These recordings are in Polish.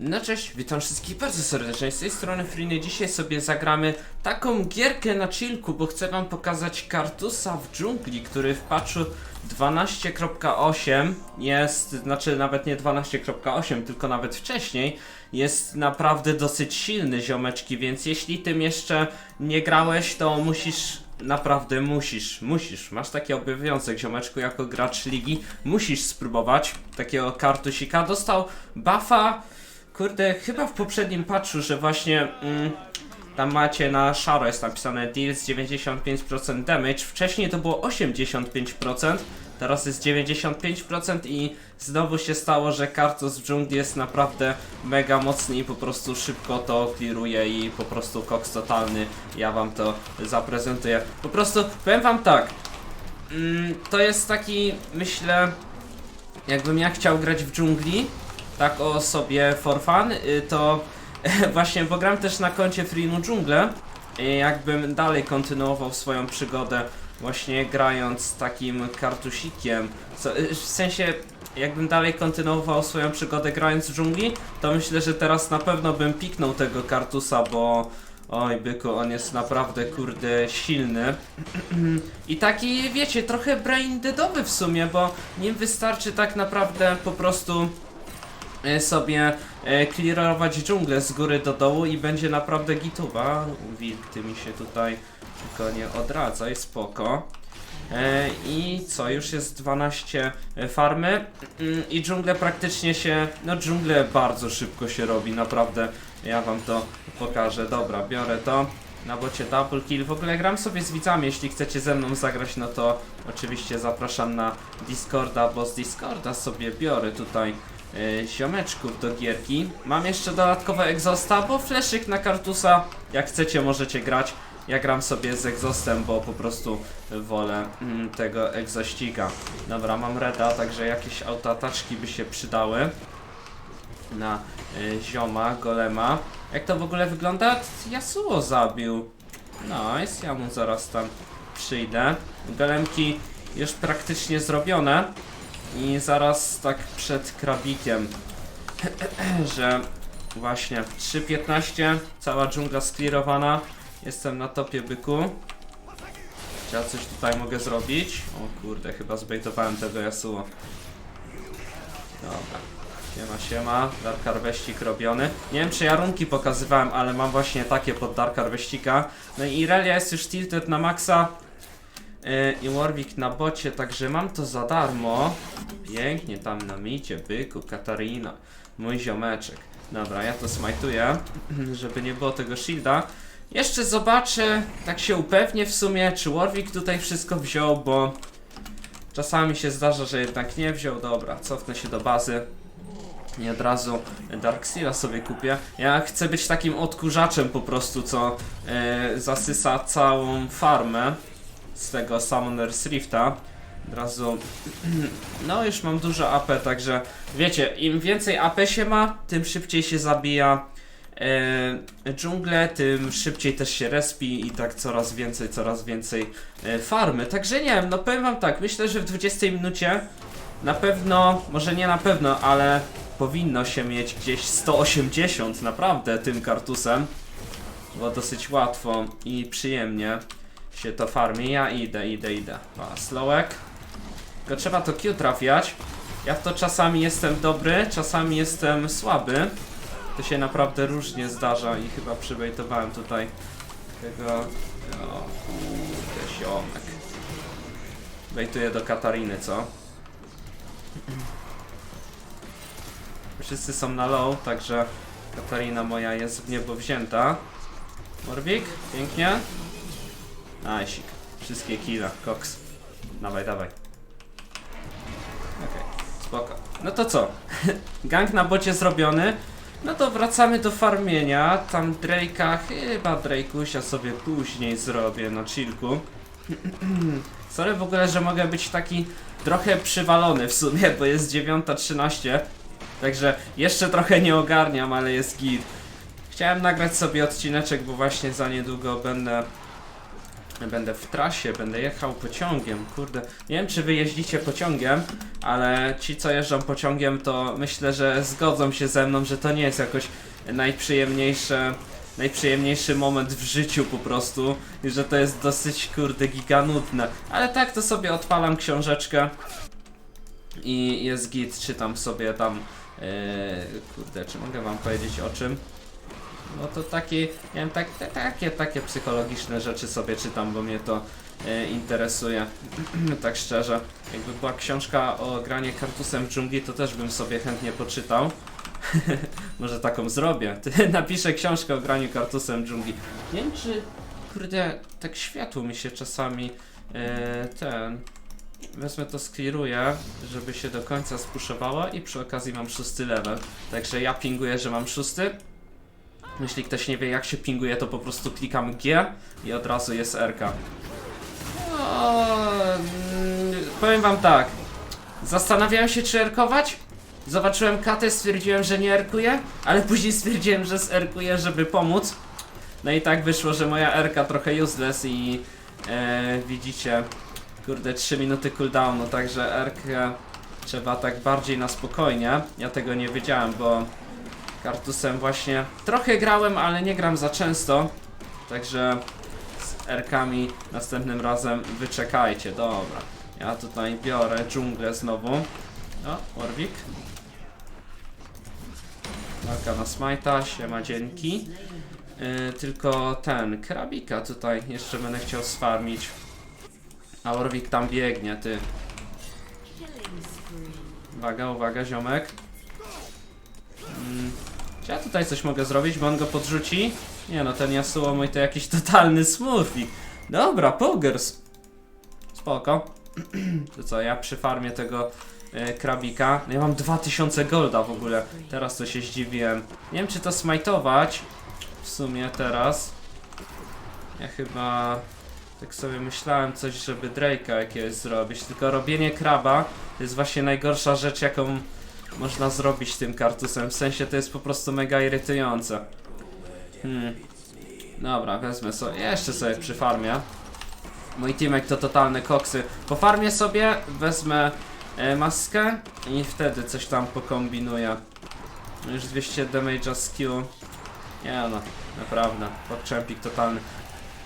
No cześć, witam wszystkich bardzo serdecznie, z tej strony Friny. Dzisiaj sobie zagramy taką gierkę na chillku, bo chcę wam pokazać kartusa w dżungli, który w patchu 12.8 jest, znaczy nawet nie 12.8, tylko nawet wcześniej, jest naprawdę dosyć silny ziomeczki, więc jeśli tym jeszcze nie grałeś, to musisz Naprawdę musisz, musisz. Masz taki obowiązek, ziomeczku, jako gracz ligi. Musisz spróbować takiego kartusika. Dostał buffa, kurde, chyba w poprzednim patchu, że właśnie mm, tam macie na szaro jest napisane deals 95% damage. Wcześniej to było 85%, teraz jest 95% i znowu się stało, że kartus w dżungli jest naprawdę mega mocny i po prostu szybko to clearuje i po prostu koks totalny. Ja wam to zaprezentuję. Po prostu powiem wam tak. Mm, to jest taki, myślę, jakbym ja chciał grać w dżungli, tak o sobie for fun, y, to właśnie, bo gram też na koncie Freenu Dżungle, y, jakbym dalej kontynuował swoją przygodę właśnie grając takim kartusikiem, co, y, w sensie jakbym dalej kontynuował swoją przygodę grając w dżungli, to myślę, że teraz na pewno bym piknął tego kartusa, bo oj byku, on jest naprawdę kurde silny. I taki, wiecie, trochę brain deadowy w sumie, bo nim wystarczy tak naprawdę po prostu sobie e, clearować dżunglę z góry do dołu i będzie naprawdę gituwa. Wilk, ty mi się tutaj tylko nie odradzaj, spoko. E, I co, już jest 12 farmy Mm, i dżungle praktycznie się, no dżungle bardzo szybko się robi, naprawdę. Ja wam to pokażę. Dobra, biorę to. Na bocie double kill. W ogóle gram sobie z widzami, jeśli chcecie ze mną zagrać, no to oczywiście zapraszam na Discorda, bo z Discorda sobie biorę tutaj e, ziomeczków do gierki. Mam jeszcze dodatkowe egzosta, bo fleszyk na kartusa, jak chcecie możecie grać. Ja gram sobie z egzostem, bo po prostu wolę mm, tego egzościga. Dobra, mam reda, także jakieś autoataczki by się przydały na y, zioma, golema. Jak to w ogóle wygląda? Yasuo zabił. Nice, ja mu zaraz tam przyjdę. Golemki już praktycznie zrobione. I zaraz tak przed krabikiem, że właśnie 3.15, cała dżungla sklirowana. Jestem na topie byku. Czy ja coś tutaj mogę zrobić? O kurde, chyba zbejtowałem tego Yasuo. Dobra. Siema, siema. Dark Harvestik robiony. Nie wiem, czy ja runki pokazywałem, ale mam właśnie takie pod Dark Harvestika. No i Irelia jest już tilted na maksa. Yy, I Warwick na bocie, także mam to za darmo. Pięknie tam na micie, byku, Katarina. Mój ziomeczek. Dobra, ja to smajtuję, żeby nie było tego shielda. Jeszcze zobaczę, tak się upewnię w sumie, czy Warwick tutaj wszystko wziął, bo czasami się zdarza, że jednak nie wziął. Dobra, cofnę się do bazy. I od razu Darkseera sobie kupię. Ja chcę być takim odkurzaczem po prostu, co e, zasysa całą farmę z tego Summoner's Rifta. Od razu, no już mam dużo AP, także wiecie, im więcej AP się ma, tym szybciej się zabija e, dżunglę, tym szybciej też się respi i tak coraz więcej, coraz więcej e, farmy. Także nie wiem, no powiem wam tak, myślę, że w 20 minucie na pewno, może nie na pewno, ale powinno się mieć gdzieś 180 naprawdę tym kartusem. Bo dosyć łatwo i przyjemnie się to farmi. Ja idę, idę, idę. A, slowek. Tylko trzeba to Q trafiać. Ja w to czasami jestem dobry, czasami jestem słaby. To się naprawdę różnie zdarza i chyba przybejtowałem tutaj tego... O kurde, ziomek. Bejtuję do Katariny, co? Wszyscy są na low, także Katarina moja jest w niebo wzięta. Morbik, pięknie. Najsik. Wszystkie killa, koks. Dawaj, dawaj. Okej, spoko. No to co? Gang na bocie zrobiony. No to wracamy do farmienia. Tam Drake'a, chyba Drake'usia sobie później zrobię na chillku. Sorry w ogóle, że mogę być taki trochę przywalony w sumie, bo jest 9.13. Także jeszcze trochę nie ogarniam, ale jest git. Chciałem nagrać sobie odcineczek, bo właśnie za niedługo będę Będę w trasie, będę jechał pociągiem, kurde. Nie wiem, czy wy jeździcie pociągiem, ale ci, co jeżdżą pociągiem, to myślę, że zgodzą się ze mną, że to nie jest jakoś najprzyjemniejsze, najprzyjemniejszy moment w życiu po prostu i że to jest dosyć, kurde, giganutne. Ale tak, to sobie odpalam książeczkę i jest git, czytam sobie tam, yy, kurde, czy mogę wam powiedzieć o czym? No to takie, wiem, tak, takie, takie psychologiczne rzeczy sobie czytam, bo mnie to e, interesuje. tak szczerze. Jakby była książka o granie kartusem w dżungli, to też bym sobie chętnie poczytał. Może taką zrobię. Napiszę książkę o graniu kartusem dżungli. Nie wiem czy, kurde, tak światło mi się czasami e, ten... Wezmę to skliruję, żeby się do końca spuszowało i przy okazji mam szósty level. Także ja pinguję, że mam szósty. Jeśli ktoś nie wie jak się pinguje, to po prostu klikam G i od razu jest RK. No, mm, powiem wam tak. Zastanawiałem się czy erkować. Zobaczyłem katę, stwierdziłem, że nie erkuję, ale później stwierdziłem, że zerkuję, żeby pomóc. No i tak wyszło, że moja RK trochę useless i e, widzicie, kurde 3 minuty cooldownu, także RK trzeba tak bardziej na spokojnie. Ja tego nie wiedziałem, bo Kartusem właśnie trochę grałem, ale nie gram za często. Także z R-kami następnym razem wyczekajcie. Dobra. Ja tutaj biorę dżunglę znowu. O, Warwick. Walka na smajta, siema dzięki. Yy, tylko ten, krabika tutaj jeszcze będę chciał sfarmić. A Warwick tam biegnie, ty. Uwaga, uwaga, ziomek. Mm, ja tutaj coś mogę zrobić, bo on go podrzuci? Nie no, ten Yasuo mój to jakiś totalny smurfik. Dobra, pogers. Spoko. to co, ja przy farmie tego e, krabika. No ja mam 2000 golda w ogóle. Teraz to się zdziwiłem. Nie wiem czy to smajtować. W sumie teraz. Ja chyba... Tak sobie myślałem coś, żeby Drake'a jakiegoś zrobić. Tylko robienie kraba to jest właśnie najgorsza rzecz, jaką można zrobić tym kartusem. W sensie to jest po prostu mega irytujące. Hmm. Dobra, wezmę sobie. Jeszcze sobie przy farmie. Mój teamek to totalne koksy. Po farmie sobie wezmę e, maskę i wtedy coś tam pokombinuję. Już 200 damage'a skill. Nie no, naprawdę. Podczempik totalny.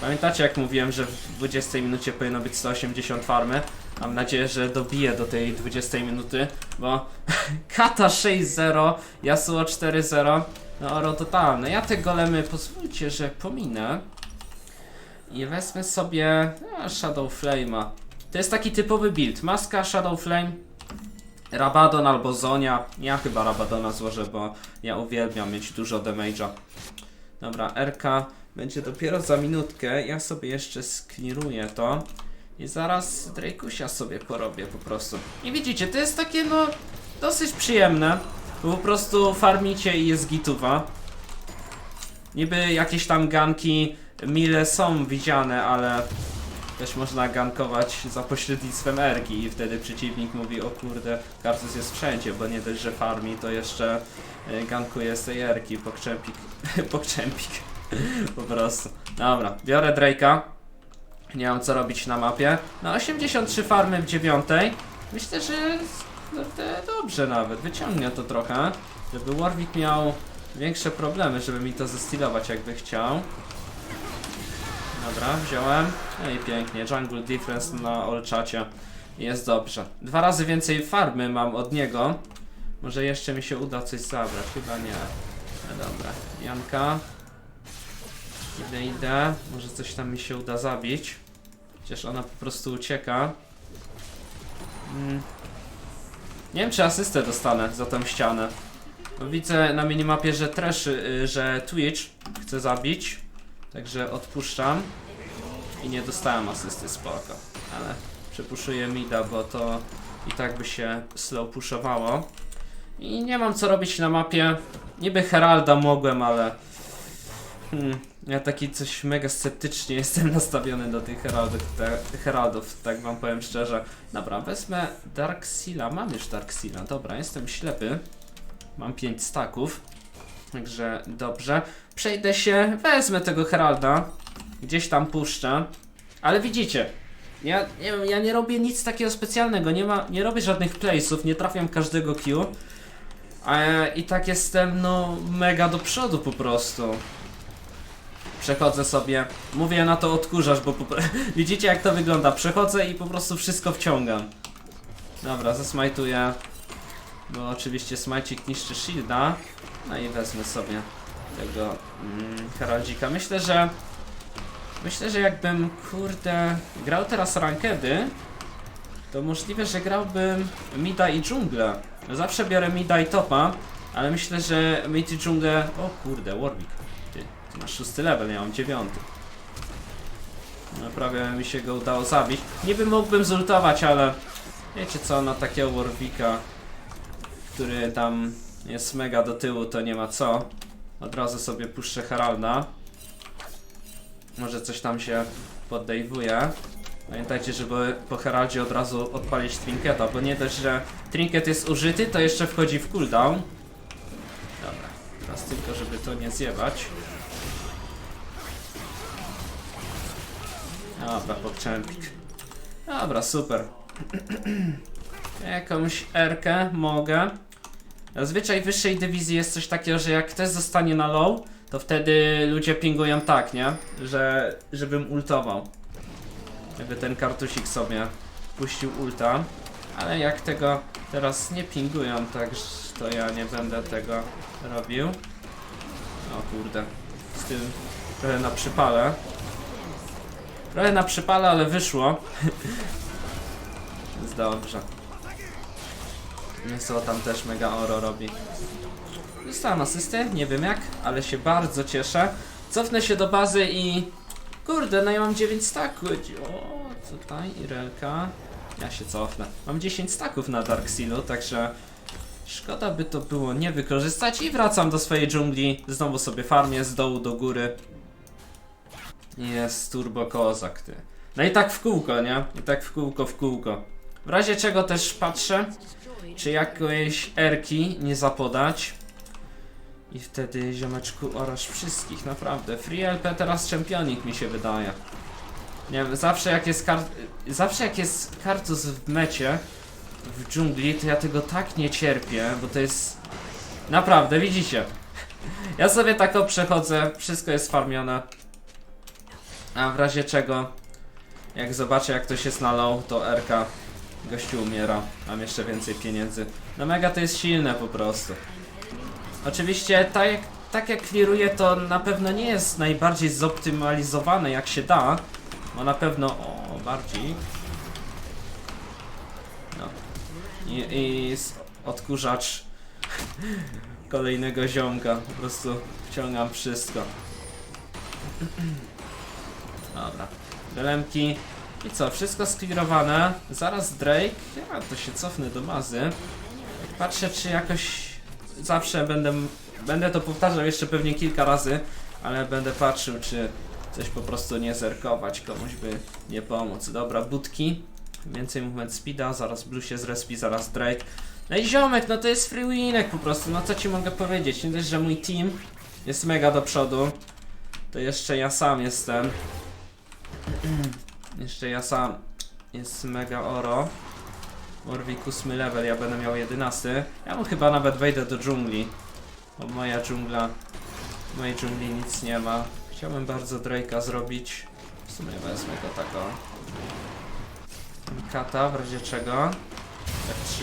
Pamiętacie jak mówiłem, że w 20 minucie powinno być 180 farmy? Mam nadzieję, że dobiję do tej 20 minuty, bo Kata 6-0, Yasuo 4-0, no oro totalne. Ja te golemy pozwólcie, że pominę i wezmę sobie no, Shadow Flame'a. To jest taki typowy build, maska Shadow Flame, Rabadon albo Zonia. Ja chyba Rabadona złożę, bo ja uwielbiam mieć dużo damage'a. Dobra, RK będzie dopiero za minutkę. Ja sobie jeszcze skliruję to. I zaraz Drakusia sobie porobię po prostu. I widzicie, to jest takie no dosyć przyjemne. Bo po prostu farmicie i jest gituwa. Niby jakieś tam ganki mile są widziane, ale też można gankować za pośrednictwem erki i wtedy przeciwnik mówi o kurde, Kartus jest wszędzie, bo nie dość, że farmi, to jeszcze e, gankuje z tej pokczempik, pokczempik, po prostu. Dobra, biorę Drake'a. Nie mam co robić na mapie. No 83 farmy w dziewiątej. Myślę, że dobrze nawet. Wyciągnie to trochę. Żeby Warwick miał większe problemy, żeby mi to zestilować jakby chciał. Dobra, wziąłem. No i pięknie. Jungle Difference na all czacie. Jest dobrze. Dwa razy więcej farmy mam od niego. Może jeszcze mi się uda coś zabrać. Chyba nie. No dobra. Janka. Idę, idę. Może coś tam mi się uda zabić. Chociaż ona po prostu ucieka. Mm. Nie wiem, czy asystę dostanę za tę ścianę. Bo widzę na minimapie, że Trash, y, że Twitch chce zabić. Także odpuszczam. I nie dostałem asysty, spoko. Ale przepuszuję mida, bo to i tak by się slow pushowało. I nie mam co robić na mapie. Niby Heralda mogłem, ale... Hmm, ja taki coś mega sceptycznie jestem nastawiony do tych heraldów, te, heraldów, tak wam powiem szczerze. Dobra, wezmę Dark Seala. Mam już Dark Seala. Dobra, jestem ślepy. Mam 5 staków. Także dobrze. Przejdę się, wezmę tego heralda. Gdzieś tam puszczę. Ale widzicie, ja, nie, ja nie robię nic takiego specjalnego, nie, ma, nie robię żadnych playsów, nie trafiam każdego Q. I tak jestem, no, mega do przodu po prostu. Przechodzę sobie, mówię na to odkurzasz, bo widzicie jak to wygląda. Przechodzę i po prostu wszystko wciągam. Dobra, zasmajtuję. Bo oczywiście smajcik niszczy shielda. No i wezmę sobie tego mm, Heraldzika. Myślę, że Myślę, że jakbym, kurde, grał teraz rankedy, to możliwe, że grałbym Mida i dżunglę. Zawsze biorę Mida i topa, ale myślę, że Mid i dżunglę... O kurde, Warwick. Masz szósty level, ja mam dziewiąty. No prawie mi się go udało zabić. Niby mógłbym zultować, ale wiecie co, na takiego Warwicka, który tam jest mega do tyłu, to nie ma co. Od razu sobie puszczę Heralda. Może coś tam się poddejwuje. Pamiętajcie, żeby po Heraldzie od razu odpalić Trinketa, bo nie dość, że Trinket jest użyty, to jeszcze wchodzi w cooldown. Teraz tylko, żeby to nie zjebać. Dobra, pokczempik. Dobra, super. Jakąś Rkę mogę. Zazwyczaj w wyższej dywizji jest coś takiego, że jak ktoś zostanie na low, to wtedy ludzie pingują tak, nie? Że, żebym ultował. Jakby ten kartusik sobie puścił ulta. Ale jak tego teraz nie pingują, tak to ja nie będę tego robił. O kurde. Z tym trochę na przypale. Trochę na przypale, ale wyszło. Jest dobrze. Co tam też mega oro robi. Dostałem asystę, nie wiem jak, ale się bardzo cieszę. Cofnę się do bazy i... Kurde, no ja mam 9 staków. O, tutaj Irelka. Ja się cofnę. Mam 10 staków na Dark Sealu, także... Szkoda by to było nie wykorzystać i wracam do swojej dżungli. Znowu sobie farmię z dołu do góry. Jest turbo kozak, ty. No i tak w kółko, nie? I tak w kółko, w kółko. W razie czego też patrzę, czy jakiejś erki nie zapodać. I wtedy ziomeczku orasz wszystkich, naprawdę. Free LP teraz czempionik mi się wydaje. Nie wiem, zawsze jak jest kart... Zawsze jak jest kartus w mecie, w dżungli, to ja tego tak nie cierpię, bo to jest... Naprawdę, widzicie? Ja sobie tak o przechodzę, wszystko jest farmione. A w razie czego, jak zobaczę jak ktoś jest na to RK gościu umiera. Mam jeszcze więcej pieniędzy. No mega to jest silne po prostu. Oczywiście tak jak, tak jak clearuję to na pewno nie jest najbardziej zoptymalizowane jak się da. Bo na pewno... O, bardziej. No. I, odkurzacz kolejnego ziomka. Po prostu wciągam wszystko. Dobra. Golemki. I co, wszystko sklirowane. Zaraz Drake. Ja to się cofnę do bazy. Patrzę czy jakoś zawsze będę, będę to powtarzał jeszcze pewnie kilka razy, ale będę patrzył, czy coś po prostu nie zerkować, komuś by nie pomóc. Dobra, budki, więcej movement speeda, zaraz Blue się zrespi, zaraz Drake. No i ziomek, no to jest free winek po prostu, no co ci mogę powiedzieć, nie dość, że mój team jest mega do przodu, to jeszcze ja sam jestem. jeszcze ja sam jest mega oro. Warwick 8 level, ja będę miał 11. Ja mu chyba nawet wejdę do dżungli. Bo moja dżungla... W mojej dżungli nic nie ma. Chciałbym bardzo Drake'a zrobić. W sumie wezmę go tak Kata, w razie czego. F3.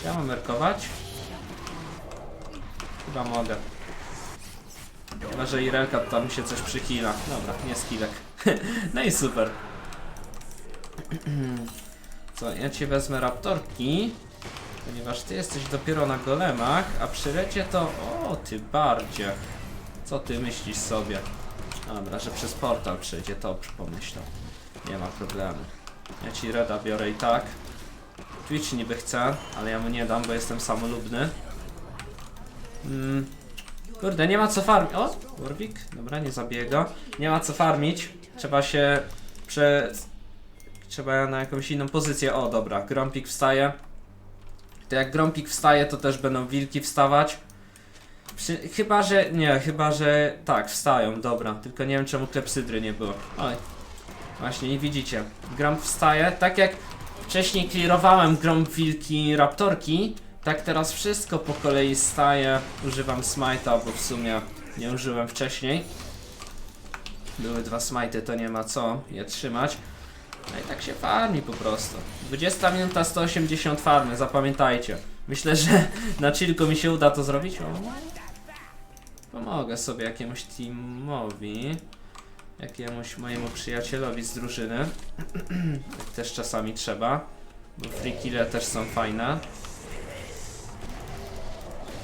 Czy ja mam merkować? Chyba mogę. Chyba, że Irelka tam się coś przychila. Dobra, nie skillek. no i super. Co, ja ci wezmę raptorki, ponieważ ty jesteś dopiero na golemach, a przy recie to... O, ty bardzie. Co ty myślisz sobie? Dobra, że przez portal przejdzie, to pomyślał. Nie ma problemu. Ja ci reda biorę i tak. Twitch niby chce, ale ja mu nie dam, bo jestem samolubny. Mm. Kurde, nie ma co farmić. O, Warwick? Dobra, nie zabiję go. Nie ma co farmić. Trzeba się prze... Trzeba na jakąś inną pozycję. O, dobra, Grompik wstaje. To jak Grompik wstaje, to też będą wilki wstawać. Przy, chyba, że. Nie, chyba, że. Tak, wstają, dobra. Tylko nie wiem, czemu klepsydry nie było. Oj. Właśnie, i widzicie, Grump wstaje, tak jak wcześniej clearowałem Grump Wilki Raptorki, tak teraz wszystko po kolei staje. Używam smite'a, bo w sumie nie użyłem wcześniej. Były dwa smite, to nie ma co je trzymać. No i tak się farmi po prostu. 20 minuta 180 farmy, zapamiętajcie. Myślę, że na chillku mi się uda to zrobić. Pomogę sobie jakiemuś teamowi. Jakiemuś mojemu przyjacielowi z drużyny. też czasami trzeba. Bo free też są fajne.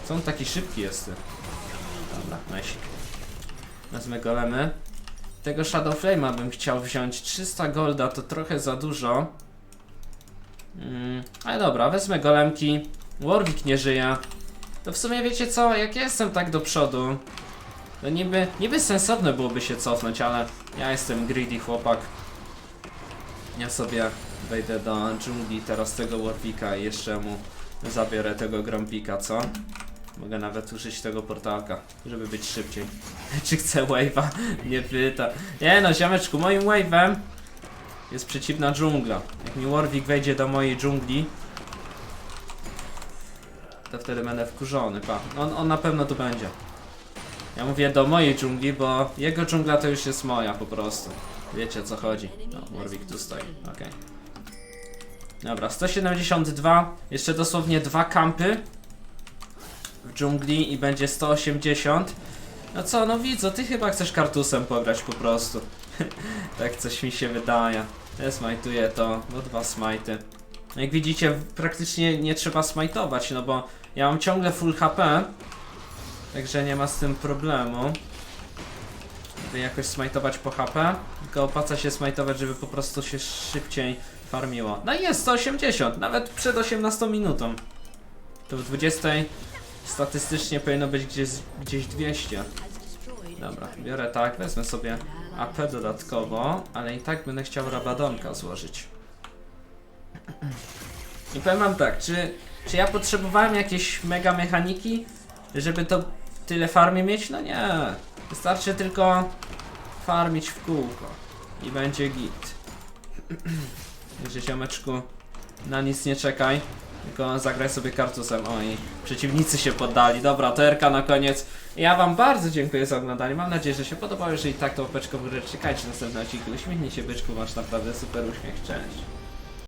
Co on taki szybki jest? Dobra, nice. Wezmę golemy. Tego Shadow Flame'a bym chciał wziąć. 300 golda to trochę za dużo. Mm, ale dobra, wezmę golemki. Warwick nie żyje. To w sumie wiecie co, jak ja jestem tak do przodu, to niby, niby sensowne byłoby się cofnąć, ale ja jestem greedy chłopak. Ja sobie wejdę do dżungli teraz tego Warwicka i jeszcze mu zabiorę tego Grumpika, co? Mogę nawet użyć tego portalka, żeby być szybciej. Czy chcę wave'a? Nie pyta. Nie no, ziomeczku, moim wave'em jest przeciwna dżungla. Jak mi Warwick wejdzie do mojej dżungli, to wtedy będę wkurzony, pa. On, on na pewno tu będzie. Ja mówię do mojej dżungli, bo jego dżungla to już jest moja po prostu. Wiecie o co chodzi. No, Warwick tu stoi, okej. Dobra, 172. Jeszcze dosłownie dwa kampy w dżungli i będzie 180. No co, no widzę, ty chyba chcesz kartusem pograć po prostu. tak coś mi się wydaje. Ja smajtuję to, no dwa smajty. Jak widzicie, praktycznie nie trzeba smajtować, no bo ja mam ciągle full HP. Także nie ma z tym problemu. By jakoś smajtować po HP. Tylko opłaca się smajtować, żeby po prostu się szybciej farmiło. No i jest 180, nawet przed 18 minutą. To w 20 statystycznie powinno być gdzieś, gdzieś 200. Dobra, biorę tak, wezmę sobie AP dodatkowo, ale i tak będę chciał Rabadonka złożyć. I powiem wam tak, czy, czy ja potrzebowałem jakiejś mega mechaniki, żeby to tyle farmy mieć? No nie. Wystarczy tylko farmić w kółko i będzie git. Także ziomeczku, na nic nie czekaj, tylko zagraj sobie kartusem. O i przeciwnicy się poddali. Dobra, to na koniec. Ja wam bardzo dziękuję za oglądanie. Mam nadzieję, że się podobało. Jeżeli tak, to łapeczkę w górę. Czekajcie na następny. Uśmiechnij się, byczku, masz naprawdę super uśmiech. Cześć.